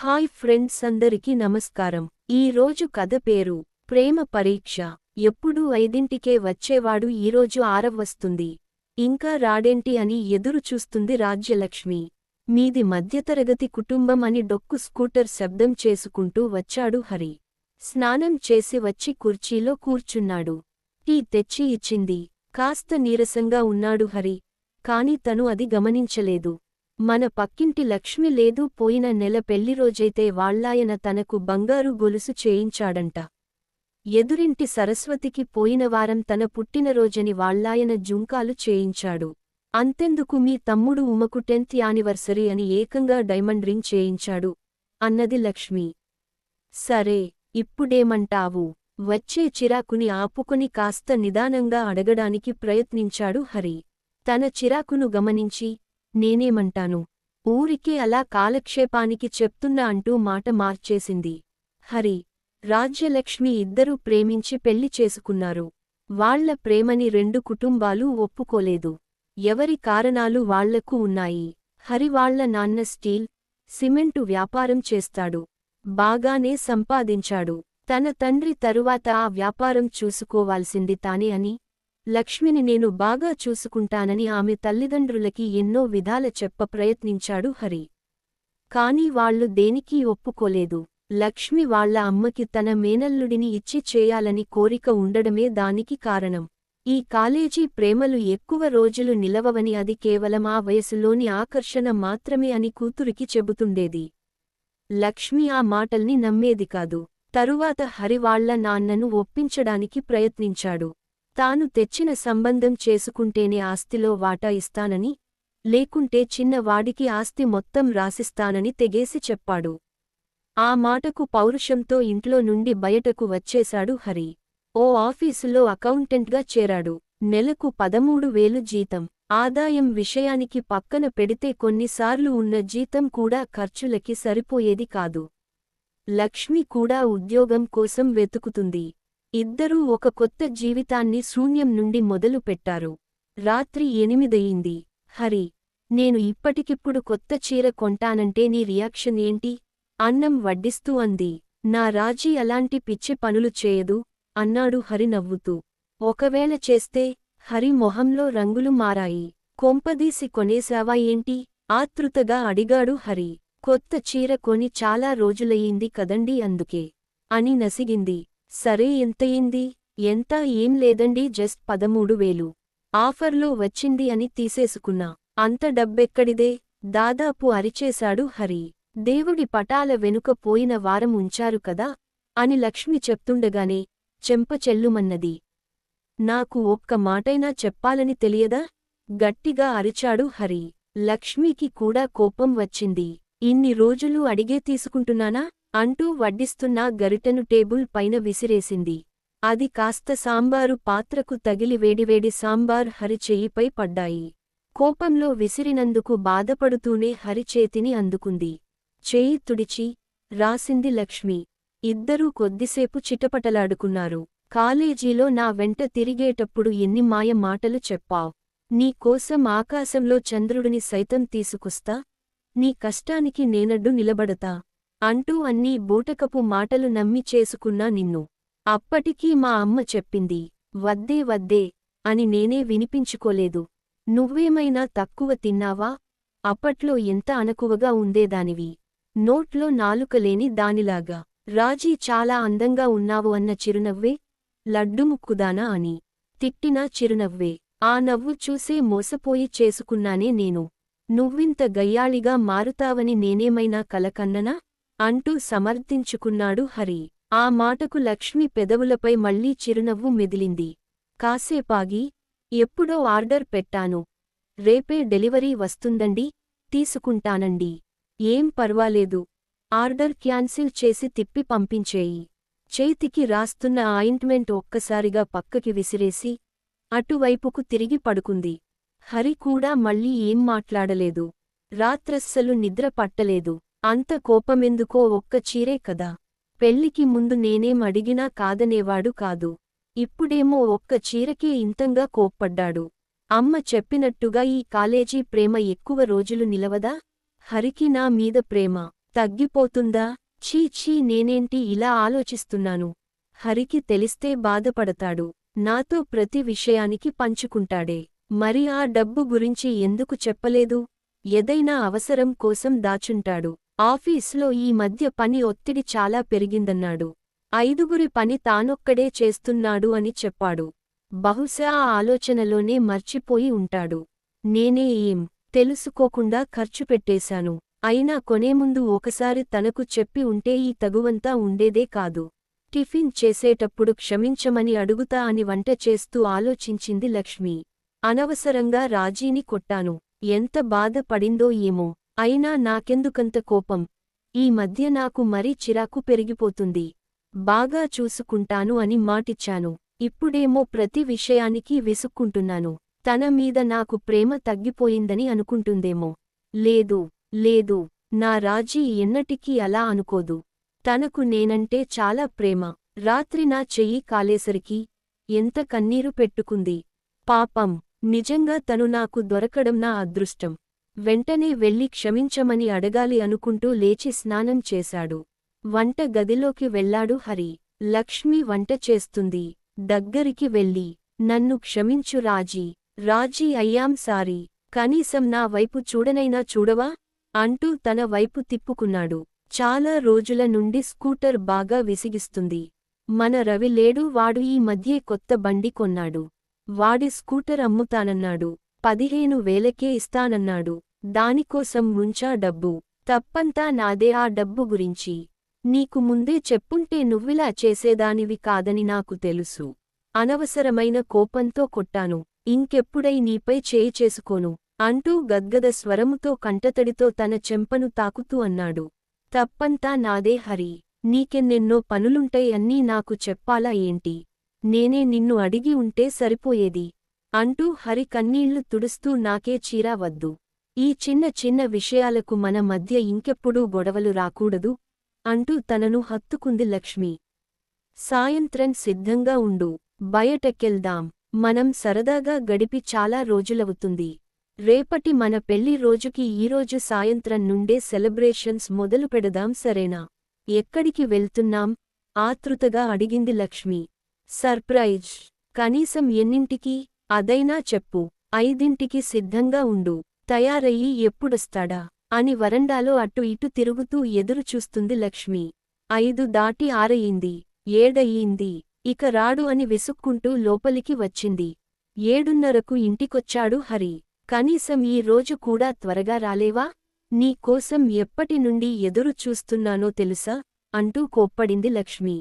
Hi friends అందరికీ నమస్కారం. ఈ రోజు కథ పేరు ప్రేమ పరీక్ష. ఎప్పుడూ ఐదింటికే వచ్చేవాడు ఈరోజు ఆరవ్వస్తుంది ఇంకా రాడేంటి అని ఎదురు చూస్తుంది రాజ్యలక్ష్మి. మీది మధ్యతరగతి కుటుంబం అని డొక్కు స్కూటర్ శబ్దం చేసుకుంటూ వచ్చాడు హరి. స్నానం చేసి వచ్చి కుర్చీలో కూర్చున్నాడు. టీ తెచ్చి ఇచ్చింది. కాస్త నీరసంగా ఉన్నాడు హరి. కాని తను అది గమనించలేదు. మన పక్కింటి లక్ష్మి లేదు పోయిన నెల పెళ్ళిరోజైతే వాళ్ళాయన తనకు బంగారు గొలుసు చేయించాడంట. ఎదురింటి సరస్వతికి పోయిన వారం తన పుట్టినరోజని వాళ్ళాయన జుంకాలు చేయించాడు. అంతెందుకు మీ తమ్ముడు ఉమకు టెన్త్ యానివర్సరీ అని ఏకంగా డైమండ్ రింగ్ చేయించాడు అన్నది లక్ష్మి. సరే ఇప్పుడేమంటావు? వచ్చే చిరాకుని ఆపుకుని కాస్త నిదానంగా అడగడానికి ప్రయత్నించాడు హరి. తన చిరాకును గమనించి నేనేమంటాను? ఊరికే అలా కాలక్షేపానికి చెప్తున్నా అంటూ మాట మార్చేసింది. హరి రాజ్యలక్ష్మి ఇద్దరూ ప్రేమించి పెళ్ళి చేసుకున్నారు. వాళ్ళ ప్రేమని రెండు కుటుంబాలు ఒప్పుకోలేదు. ఎవరి కారణాలు వాళ్ళకు ఉన్నాయి? హరి వాళ్ళ నాన్న స్టీల్ సిమెంటు వ్యాపారం చేస్తాడు. బాగానే సంపాదించాడు. తన తండ్రి తరువాత ఆ వ్యాపారం చూసుకోవాల్సింది తానే అని లక్ష్మిని నేను బాగా చూసుకుంటానని ఆమె తల్లిదండ్రులకి ఎన్నో విధాల చెప్ప ప్రయత్నించాడు హరి. కాని వాళ్ళు దేనికీ ఒప్పుకోలేదు. లక్ష్మి వాళ్ళ అమ్మకి తన మేనల్లుడిని ఇచ్చి చేయాలని కోరిక ఉండడమే దానికి కారణం. ఈ కాలేజీ ప్రేమలు ఎక్కువ రోజులు నిలవవని అది కేవలం ఆ వయసులోని ఆకర్షణ మాత్రమే అని కూతురికి చెబుతుండేది. లక్ష్మి ఆ మాటల్ని నమ్మేది కాదు. తరువాత హరివాళ్ళ నాన్నను ఒప్పించడానికి ప్రయత్నించాడు. తాను తెచ్చిన సంబంధం చేసుకుంటేనే ఆస్తిలో వాటా ఇస్తానని లేకుంటే చిన్నవాడికి ఆస్తి మొత్తం రాసిస్తానని తెగేసి చెప్పాడు. ఆ మాటకు పౌరుషంతో ఇంట్లో నుండి బయటకు వచ్చేశాడు హరి. ఓ ఆఫీసులో అకౌంటెంట్గా చేరాడు. నెలకు పదమూడు వేలు జీతం. ఆదాయం విషయానికి పక్కన పెడితే కొన్నిసార్లు ఉన్న జీతం కూడా ఖర్చులకి సరిపోయేది కాదు. లక్ష్మి కూడా ఉద్యోగం కోసం వెతుకుతుంది. ఇద్దరూ ఒక కొత్త జీవితాన్ని శూన్యం నుండి మొదలు పెట్టారు. రాత్రి ఎనిమిదయింది హరి నేను ఇప్పటికిప్పుడు కొత్త చీర కొంటానంటే నీ రియాక్షన్ ఏంటి? అన్నం వడ్డిస్తూ అంది. నా రాజీ అలాంటి పిచ్చి పనులు చేయదు అన్నాడు హరి నవ్వుతూ. ఒకవేళ చేస్తే హరి మొహంలో రంగులు మారాయి. కొంపదీసి కొనేశావా ఏంటి? ఆతృతగా అడిగాడు హరి. కొత్త చీర కొని చాలా రోజులయ్యింది కదండి అందుకే అని నసిగింది. సరే ఎంతయింది ఎంత? ఏం లేదండి జస్ట్ పదమూడు వేలు. ఆఫర్లో వచ్చింది అని తీసేసుకున్నా. అంత డబ్బెక్కడిదే? దాదాపు అరిచేశాడు హరి. దేవుడి పటాల వెనుక పోయిన వారం ఉంచారు కదా? అని లక్ష్మి చెప్తుండగానే చెంపచెల్లుమన్నది నాకు ఒక్క మాటైనా చెప్పాలని తెలియదా? గట్టిగా అరిచాడు హరి. లక్ష్మికి కూడా కోపం వచ్చింది. ఇన్ని రోజులు అడిగే తీసుకుంటున్నానా? అంటూ వడ్డిస్తున్న గరిటెను టేబుల్ పైన విసిరేసింది. అది కాస్త సాంబారు పాత్రకు తగిలి వేడివేడి సాంబార్ హరిచేయిపై పడ్డాయి. కోపంలో విసిరినందుకు బాధపడుతూనే హరిచేతిని అందుకుంది. చేయి తుడిచి రాసింది లక్ష్మి. ఇద్దరూ కొద్దిసేపు చిటపటలాడుకున్నారు. కాలేజీలో నా వెంట తిరిగేటప్పుడు ఎన్ని మాయ మాటలు చెప్పావ్? నీ కోసం ఆకాశంలో చంద్రుడిని సైతం తీసుకొస్తా? నీ కష్టానికి నేనడ్డు నిలబడతా? అంటూ అన్నీ బూటకపు మాటలు నమ్మి చేసుకున్నా నిన్ను. అప్పటికీ మా అమ్మ చెప్పింది వద్దే వద్దే అని నేనే వినిపించుకోలేదు. నువ్వేమైనా తక్కువ తిన్నావా? అప్పట్లో ఎంత అనకువగా ఉండేదానివి. నోట్లో నాలుకలేని దానిలాగా. రాజీ చాలా అందంగా ఉన్నావు అన్న చిరునవ్వే. లడ్డుముక్కుదానా అని. తిట్టినా చిరునవ్వే. ఆ నవ్వు చూసే మోసపోయి చేసుకున్నానే నేను. నువ్వింత గయ్యాళిగా మారుతావని నేనేమైనా కలకన్ననా? అంటూ సమర్థించుకున్నాడు హరి. ఆ మాటకు లక్ష్మి పెదవులపై మళ్ళీ చిరునవ్వు మెదిలింది. కాసేపాగి ఎప్పుడో ఆర్డర్ పెట్టాను. రేపే డెలివరీ వస్తుందండి తీసుకుంటానండి. ఏం పర్వాలేదు. ఆర్డర్ క్యాన్సిల్ చేసి తిప్పి పంపించేయి. చేతికి రాస్తున్న ఆయింట్మెంట్ ఒక్కసారిగా పక్కకి విసిరేసి అటువైపుకు తిరిగి పడుకుంది. హరి కూడా మళ్ళీ ఏం మాట్లాడలేదు. రాత్రస్సలు నిద్ర పట్టలేదు. అంత కోపమెందుకో ఒక్క చీరే కదా. పెళ్ళికి ముందు నేనేం అడిగినా కాదనేవాడు కాదు. ఇప్పుడేమో ఒక్క చీరకే ఇంతంగా కోప్పడ్డాడు. అమ్మ చెప్పినట్టుగా ఈ కాలేజీ ప్రేమ ఎక్కువ రోజులు నిలవదా? హరికి నా మీద ప్రేమ. తగ్గిపోతుందా? ఛీ ఛీ నేనేంటి ఇలా ఆలోచిస్తున్నాను? హరికి తెలిస్తే బాధపడతాడు. నాతో ప్రతి విషయానికి పంచుకుంటాడే. మరి ఆ డబ్బు గురించి ఎందుకు చెప్పలేదు? ఏదైనా అవసరం కోసం దాచుంటాడు. ఆఫీసులో ఈ మధ్య పని ఒత్తిడి చాలా పెరిగిందన్నాడు. ఐదుగురి పని తానొక్కడే చేస్తున్నాడు అని చెప్పాడు. బహుశా ఆ ఆలోచనలోనే మర్చిపోయి ఉంటాడు. నేనే ఏం తెలుసుకోకుండా ఖర్చు పెట్టేశాను. అయినా కొనేముందు ఒకసారి తనకు చెప్పి ఉంటే ఈ తగువంతా ఉండేదే కాదు. టిఫిన్ చేసేటప్పుడు క్షమించమని అడుగుతా అని వంట చేస్తూ ఆలోచించింది లక్ష్మి. అనవసరంగా రాజీని కొట్టాను. ఎంత బాధపడిందో ఏమో. అయినా నాకెందుకంత కోపం? ఈ మధ్య నాకు మరీ చిరాకు పెరిగిపోతుంది. బాగా చూసుకుంటాను అని మాటిచ్చాను. ఇప్పుడేమో ప్రతి విషయానికి విసుక్కుంటున్నాను. తన మీద నాకు ప్రేమ తగ్గిపోయిందని అనుకుంటుందేమో. లేదు లేదు నా రాజీ ఎన్నటికీ అలా అనుకోదు. తనకు నేనంటే చాలా ప్రేమ. రాత్రి నా చెయ్యి కాలేసరికి ఎంత కన్నీరు పెట్టుకుంది. పాపం నిజంగా తను నాకు దొరకడం నా అదృష్టం. వెంటనే వెళ్ళి క్షమించమని అడగాలి అనుకుంటూ లేచి స్నానం చేశాడు. వంట గదిలోకి వెళ్ళాడు హరి. లక్ష్మి వంట చేస్తుంది. దగ్గరికి వెళ్ళి నన్ను క్షమించు రాజీ. రాజీ అయ్యాం సారీ. కనీసం నా వైపు చూడనైనా చూడవా? అంటూ తన వైపు తిప్పుకున్నాడు. చాలా రోజుల నుండి స్కూటర్ బాగా విసిగిస్తుంది. మన రవి లేడు వాడు ఈ మధ్యే కొత్త బండి కొన్నాడు. వాడి స్కూటర్ అమ్ముతానన్నాడు. పదిహేను వేలకే ఇస్తానన్నాడు. దానికోసం ముంచా డబ్బు. తప్పంతా నాదే ఆ డబ్బు గురించి. నీకు ముందే చెప్పుంటే నువ్విలా చేసేదానివి కాదని నాకు తెలుసు. అనవసరమైన కోపంతో కొట్టాను. ఇంకెప్పుడై నీపై చేయి చేసుకోను. అంటూ గద్గద స్వరముతో కంటతడితో తన చెంపను తాకుతూ అన్నాడు. తప్పంతా నాదే హరి. నీకెన్నెన్నో పనులుంటై అన్నీ నాకు చెప్పాలా ఏంటి? నేనే నిన్ను అడిగి ఉంటే సరిపోయేది? అంటూ హరి కన్నీళ్ళు తుడుస్తూ నాకే చీరా వద్దు. ఈ చిన్న చిన్న విషయాలకు మన మధ్య ఇంకెప్పుడూ గొడవలు రాకూడదు అంటూ తనను హత్తుకుంది లక్ష్మి. సాయంత్రం సిద్ధంగా ఉండు బయటకెళ్దాం మనం సరదాగా గడిపి చాలా రోజులవుతుంది. రేపటి మన పెళ్ళి రోజుకి ఈరోజు సాయంత్రం నుండే సెలబ్రేషన్స్ మొదలు పెడదాం సరేనా? ఎక్కడికి వెళ్తున్నాం? ఆతృతగా అడిగింది లక్ష్మి. సర్ప్రైజ్! కనీసం ఎన్నింటికి? అదైనా చెప్పు. ఐదింటికి సిద్ధంగా ఉండు. తయారయ్యి ఎప్పుడొస్తాడా? అని వరండాలో అటు ఇటు తిరుగుతూ ఎదురు చూస్తుంది లక్ష్మి. ఐదు దాటి ఆరయింది. ఏడయ్యింది ఇక రాడు అని విసుక్కుంటూ లోపలికి వచ్చింది. ఏడున్నరకు ఇంటికొచ్చాడు హరి. కనీసం ఈ రోజు కూడా త్వరగా రాలేవా? నీ కోసం ఎప్పటి నుండి ఎదురు చూస్తున్నానో తెలుసా? అంటూ కోప్పడింది లక్ష్మి.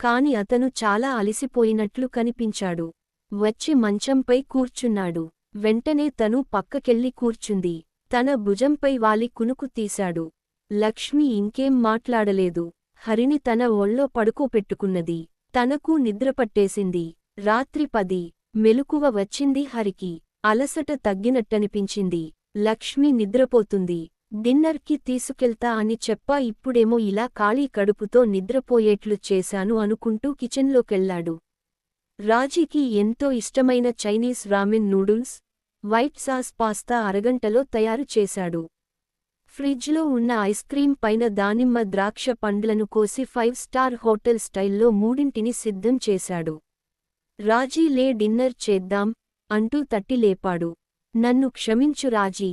కాని అతను చాలా అలిసిపోయినట్లు కనిపించాడు. వచ్చి మంచంపై కూర్చున్నాడు. వెంటనే తను పక్కకెళ్ళి కూర్చుంది. తన భుజంపై వాలి కునుకు తీశాడు. లక్ష్మి ఇంకేం మాట్లాడలేదు. హరిని తన ఒళ్ళో పడుకోపెట్టుకున్నది. తనకు నిద్రపట్టేసింది. రాత్రి పది. మెలుకువ వచ్చింది హరికి. అలసట తగ్గినట్టనిపించింది. లక్ష్మి నిద్రపోతుంది. డిన్నర్కి తీసుకెళ్తా అని చెప్పా ఇప్పుడేమో ఇలా ఖాళీ కడుపుతో నిద్రపోయేట్లు చేశాను అనుకుంటూ కిచెన్లోకెళ్ళాడు రాజీకి ఎంతో ఇష్టమైన Chinese ramen noodles white sauce pasta అరగంటలో తయారు చేశాడు. ఫ్రిడ్జ్లో ఉన్న ఐస్ క్రీం పైన దానిమ్మ ద్రాక్ష పండ్లను కోసి ఫైవ్ స్టార్ హోటల్ స్టైల్లో మూడింటిని సిద్ధం చేశాడు. రాజీ లే డిన్నర్ చేద్దాం అంటూ తట్టి లేపాడు. నన్ను క్షమించు రాజీ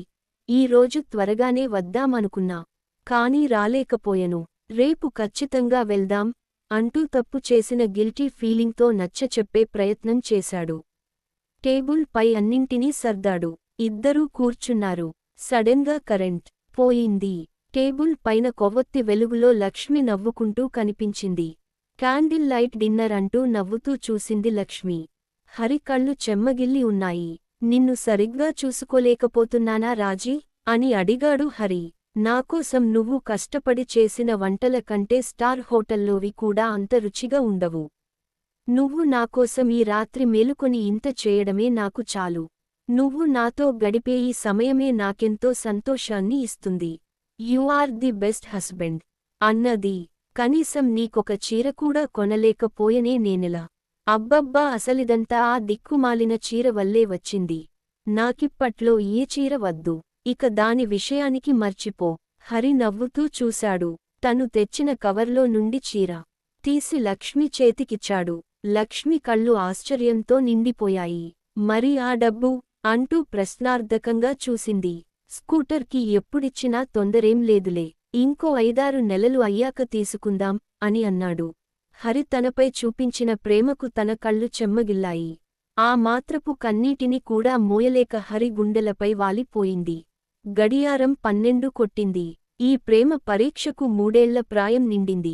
ఈ రోజు త్వరగానే వద్దామనుకున్నా కానీ రాలేకపోయెను. రేపు ఖచ్చితంగా వెళ్దాం అంటూ తప్పు చేసిన గిల్టీ ఫీలింగ్తో నచ్చచెప్పే ప్రయత్నం చేశాడు. టేబుల్ పై అన్నింటినీ సర్దాడు. ఇద్దరూ కూర్చున్నారు. సడెన్గా కరెంట్ పోయింది. టేబుల్ పైన కొవ్వొత్తి వెలుగులో లక్ష్మి నవ్వుకుంటూ కనిపించింది. క్యాండిల్ లైట్ డిన్నర్ అంటూ నవ్వుతూ చూసింది లక్ష్మి. హరి కళ్ళు చెమ్మగిల్లి ఉన్నాయి. నిన్ను సరిగ్గా చూసుకోలేకపోతున్నానా రాజీ? అని అడిగాడు హరి. నాకోసం నువ్వు కష్టపడి చేసిన వంటల కంటే స్టార్ హోటల్లోవి కూడా అంత రుచిగా ఉండవు. నువ్వు నాకోసం ఈ రాత్రి మేలుకొని ఇంత చేయడమే నాకు చాలు. నువ్వు నాతో గడిపే ఈ సమయమే నాకెంతో సంతోషాన్ని ఇస్తుంది. You are the best husband. అన్నది. కనీసం నీకొక చీర కూడా కొనలేకపోయనే నేనెలా? అబ్బబ్బా అసలిదంతా ఆ దిక్కుమాలిన చీర వల్లే వచ్చింది. నాకిప్పట్లో ఏ చీర వద్దు. ఇక దాని విషయానికి మర్చిపో. హరి నవ్వుతూ చూశాడు. తను తెచ్చిన కవర్లో నుండి చీర తీసి లక్ష్మి చేతికిచ్చాడు. లక్ష్మి కళ్ళు ఆశ్చర్యంతో నిండిపోయాయి. మరి ఆ డబ్బు? అంటూ ప్రశ్నార్థకంగా చూసింది. స్కూటర్కి ఎప్పుడిచ్చినా తొందరేం లేదులే. ఇంకో ఐదారు నెలలు అయ్యాక తీసుకుందాం అని అన్నాడు. హరి తనపై చూపించిన ప్రేమకు తన కళ్ళు చెమ్మగిల్లాయి. ఆ మాత్రపు కన్నీటిని కూడా మోయలేక హరి గుండెలపై వాలిపోయింది. గడియారం పన్నెండు కొట్టింది. ఈ ప్రేమ పరీక్షకు మూడేళ్ళ ప్రాయం నిండింది.